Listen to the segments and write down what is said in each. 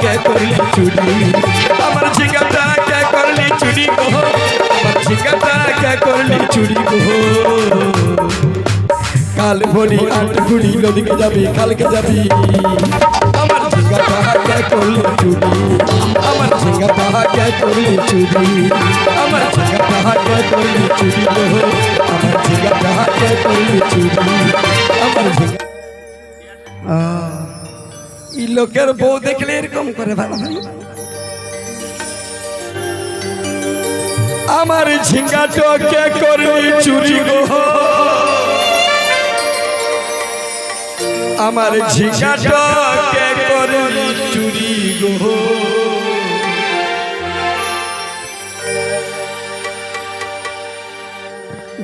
কে করলি চুরি আমার ঝিঙ্গাটা কে করলি চুরি গো আমার ঝিঙ্গাটা কে করলি চুরি গো কাল ভরি আট ঘুড়ি নদীকে যাবি কালকে যাবি আমার ঝিঙ্গা তাহাকে করলি চুরি আমার ঝিঙ্গা তাহাকে করলি চুরি আমার ঝিঙ্গা তাহাকে করলি চুরি গো আমার ঝিঙ্গা তাহাকে করলি চুরি আমার ঝিঙ্গা এই লোকের বউ দেখলে এরকম করে ভালো হয়। আমার ঝিঙ্গাটাকে করলি চুরি গো। আমার ঝিঙ্গাটাকে করলি চুরি গো।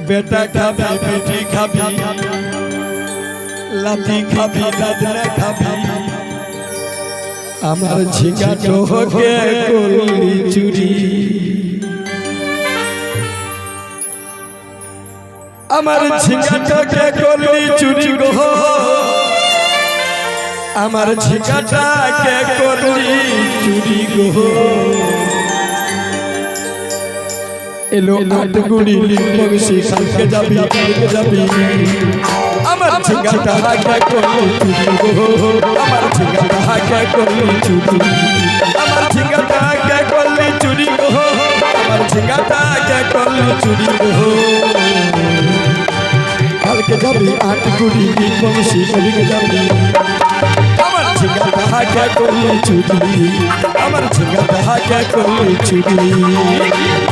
বেটা খাবি, বেটি খাবি, লাঠি খাবি দাদনা খাবি। আমার ঝিঙ্গাটাকে করলি চুরি। আমার ঝিঙ্গাটাকে করলি চুরি গো। আমার ঝিঙ্গাটাকে করলি চুরি গো। এলো আট গুড়ি লিখবি কালকে যাবি কালকে যাবি। আমার ঝিঙ্গাটাকে করলি চুরি গো আমার ঝিঙ্গাটাকে করলি চুরি আমার ঝিঙ্গাটাকে করলি চুরি গো। আমার ঝিঙ্গাটাকে করলি চুরি গো। কালকে যাবি আট গুড়ি বংশী কালকে যাবি। আমার ঝিঙ্গা তাহাকে করলি চুরি। আমার ঝিঙ্গা তাহাকে করলি চুরি।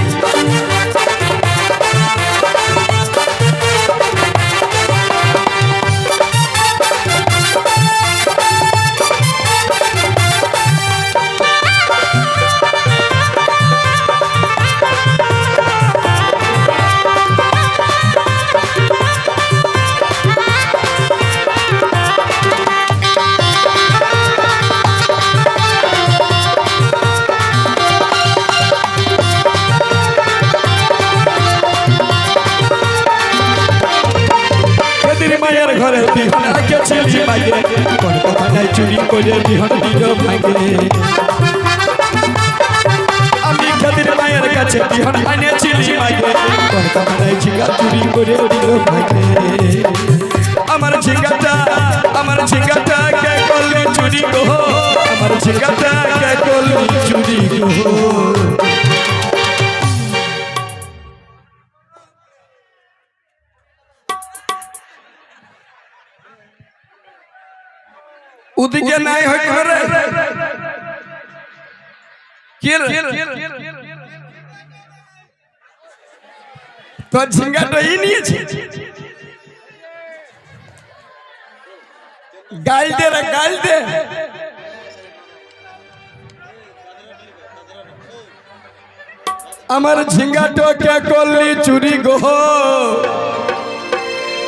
মাগে কোন কথায় চুরি করে বিহন দিল ভাগে আমি খাদির মায়ের কাছে বিহন আনেছিলি মাগে কোন কথায় ঝিঙ্গা চুরি করে দিল ভাগে আমার ঝিঙ্গাটা আমার ঝিঙ্গাটা কে করলে চুরি গো? আমার ঝিঙ্গাটা ওদিকে নাই হয় করে কে রে? তোর ঝিঙ্গাটা ই নিয়েছে গাল দে রে গাল দে আমার ঝিঙ্গাটাকে করলি চুরি গো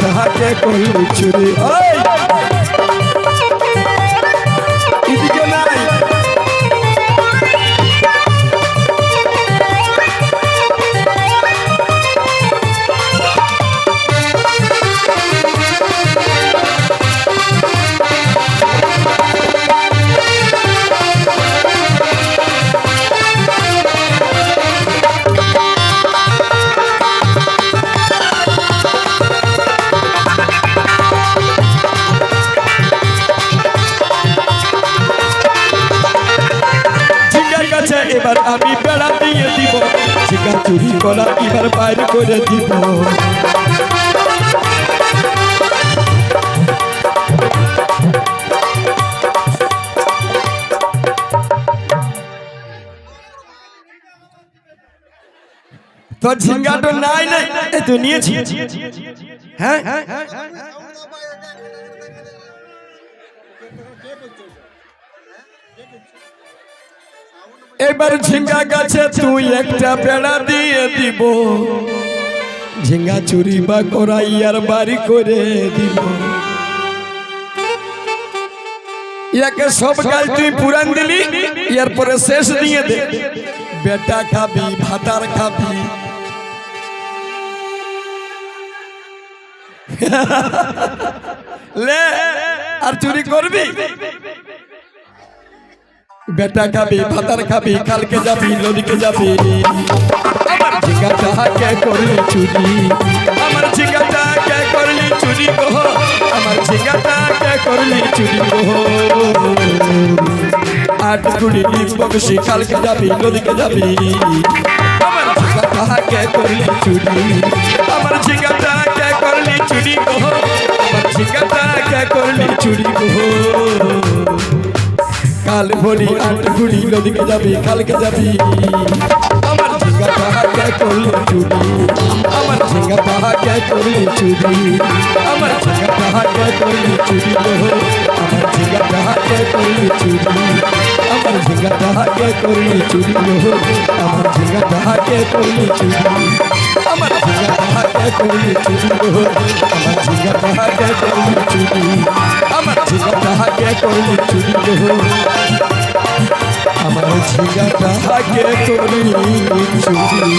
তাহাকে করলি চুরি। ওই চুরি করা এবার বাইর করে দিব। তো ঝিঙ্গাটো নাই নাই এ তো নিয়েছি। হ্যাঁ? এবার ঝিঙ্গা গাছে তুই একটা বেড়া দিয়ে দিব। ঝিঙ্গা চুরি বা করাইয়ার বাড়ি করে দিব। ইয়াকে সব কাজ তুই পুরান দিলি, এরপরে শেষ দিয়ে দে। বেটা খাবি, ভাতার খাবি। লে, আর চুরি করবি? বেটা খাবি, ভাতার খাবি, কালকে যাবি নদীকে যাবি। আমার ঝিঙ্গাটাকে করলি চুরি? আমার ঝিঙ্গাটাকে করলি চুরি গো? আমার ঝিঙ্গাটাকে করলি চুরি গো? আট কুড়ি বকশি কালকে যাবি নদীকে যাবি। আমার ঝিঙ্গাটাকে করলি চুরি? আমার ঝিঙ্গাটাকে করলি চুরি গো? আমার ঝিঙ্গাটাকে করলি চুরি গো? কাল ভরি আট ঘুড়ি নদীকে যাবি কালকে যাবি আমার ঝিঙ্গা তাহাকে করলি চুরি আমার ঝিঙ্গা তাহাকে করলি চুরি আমার ঝিঙ্গা তাহাকে করলি চুরি গো আমার ঝিঙ্গা তাহাকে করলি চুরি আমার ঝিঙ্গা তাহাকে করলি চুরি গো আমার ঝিঙ্গা তাহাকে করলি চুরি আমার ঝিঙ্গা তাহাকে করলি চুরি গো আমার ঝিঙ্গা তাহাকে করলি চুরি আমার ঝিঙ্গা তাহাকে করলি চুরি আমার ঝিঙ্গা থাকে তোর চুরি।